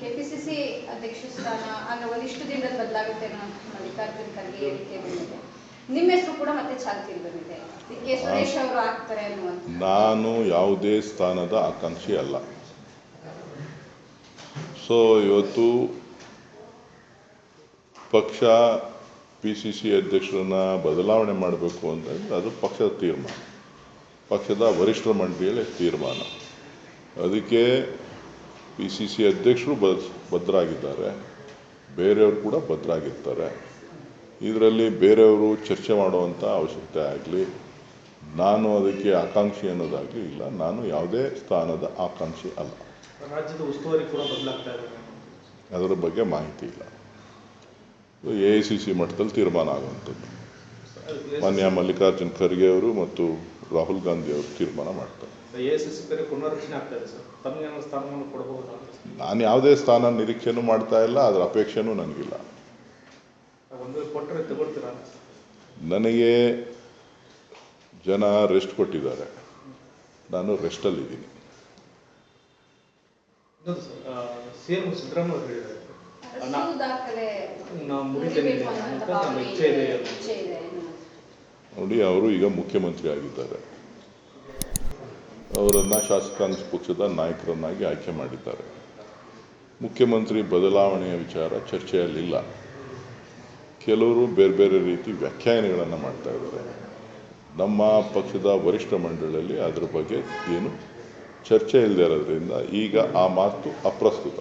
KPCC ಅಧ್ಯಕ್ಷ ಸ್ಥಾನ ಅಂದ್ರೆ ಒಂದಿಷ್ಟು ದಿನದಲ್ಲಿ ಬದಲಾಗುತ್ತೆ ಅನ್ನೋ ಮಲ್ಲಿಕಾರ್ಜುನ್ ಖರ್ಗೆ ಹೇಳಿಕೆ ಬಂದಿದೆ. ನಿಮ್ಮ ಹೆಸರು ಕೂಡ ಮತ್ತೆ ಚಾಲ್ತಿಯಲ್ಲಿ ಬಂದಿದೆ. ಕೆ ಸುರೇಶ್ ಅವರು ಆಗ್ತಾರೆ ಅನ್ನುವಂಥ ನಾನು ಯಾವುದೇ ಸ್ಥಾನದ ಆಕಾಂಕ್ಷಿ ಅಲ್ಲ. ಸೊ ಇವತ್ತು ಪಕ್ಷ ಪಿ ಸಿ ಸಿ ಅಧ್ಯಕ್ಷರನ್ನ ಬದಲಾವಣೆ ಮಾಡಬೇಕು ಅಂತಂದರೆ ಅದು ಪಕ್ಷದ ತೀರ್ಮಾನ. ಪಕ್ಷದ ವರಿಷ್ಠರ ಮಂಡಳಿಯಲ್ಲಿ ತೀರ್ಮಾನ. ಅದಕ್ಕೆ ಪಿ ಸಿ ಸಿ ಅಧ್ಯಕ್ಷರು ಬದ್ ಭದ್ರಾಗಿದ್ದಾರೆ. ಬೇರೆಯವರು ಕೂಡ ಭದ್ರಾಗಿರ್ತಾರೆ. ಇದರಲ್ಲಿ ಬೇರೆಯವರು ಚರ್ಚೆ ಮಾಡುವಂಥ ಅವಶ್ಯಕತೆ ಆಗಲಿ ನಾನು ಅದಕ್ಕೆ ಆಕಾಂಕ್ಷಿ ಅನ್ನೋದಾಗಲಿ ಇಲ್ಲ. ನಾನು ಯಾವುದೇ ಸ್ಥಾನದ ಆಕಾಂಕ್ಷಿ ಅಲ್ಲ. ರಾಜ್ಯದ ಉಸ್ತುವಾರಿ ಕೂಡ ಬದಲಾಗ್ತಾ ಇದೆ. ಅದರ ಬಗ್ಗೆ ಮಾಹಿತಿ ಇಲ್ಲ. ಎ ಐ ಸಿ ಸಿ ಮಟ್ಟದಲ್ಲಿ ತೀರ್ಮಾನ ಆಗುವಂಥದ್ದು. ಮಾನ್ಯ ಮಲ್ಲಿಕಾರ್ಜುನ್ ಖರ್ಗೆ ಅವರು ಮತ್ತು ರಾಹುಲ್ ಗಾಂಧಿ ಅವರು ತೀರ್ಮಾನ ಮಾಡ್ತಾರೆ. ನಾನು ಯಾವುದೇ ಸ್ಥಾನ ನಿರೀಕ್ಷೆನೂ ಮಾಡ್ತಾ ಇಲ್ಲ ಅದರ ಅಪೇಕ್ಷೆನೂ ನನಗಿಲ್ಲ. ನನಗೆ ಜನ ರೆಸ್ಟ್ ಕೊಟ್ಟಿದ್ದಾರೆ. ನಾನು ರೆಸ್ಟಲ್ಲಿದ್ದೀನಿ ಸಿದ್ದರಾಮಯ್ಯ ನೋಡಿ, ಅವರು ಈಗ ಮುಖ್ಯಮಂತ್ರಿ ಆಗಿದ್ದಾರೆ ಅವರನ್ನು ಶಾಸಕಾಂಗ ಪಕ್ಷದ ನಾಯಕರನ್ನಾಗಿ ಆಯ್ಕೆ ಮಾಡಿದ್ದಾರೆ. ಮುಖ್ಯಮಂತ್ರಿ ಬದಲಾವಣೆಯ ವಿಚಾರ ಚರ್ಚೆಯಲ್ಲಿಲ್ಲ. ಕೆಲವರು ಬೇರೆ ಬೇರೆ ರೀತಿ ವ್ಯಾಖ್ಯಾನಗಳನ್ನು ಮಾಡ್ತಾ ಇದ್ದಾರೆ. ನಮ್ಮ ಪಕ್ಷದ ವರಿಷ್ಠ ಮಂಡಳಿಯಲ್ಲಿ ಅದರ ಬಗ್ಗೆ ಏನು ಚರ್ಚೆ ಇಲ್ಲದೆ ಇರೋದ್ರಿಂದ ಈಗ ಆ ಮಾತು ಅಪ್ರಸ್ತುತ.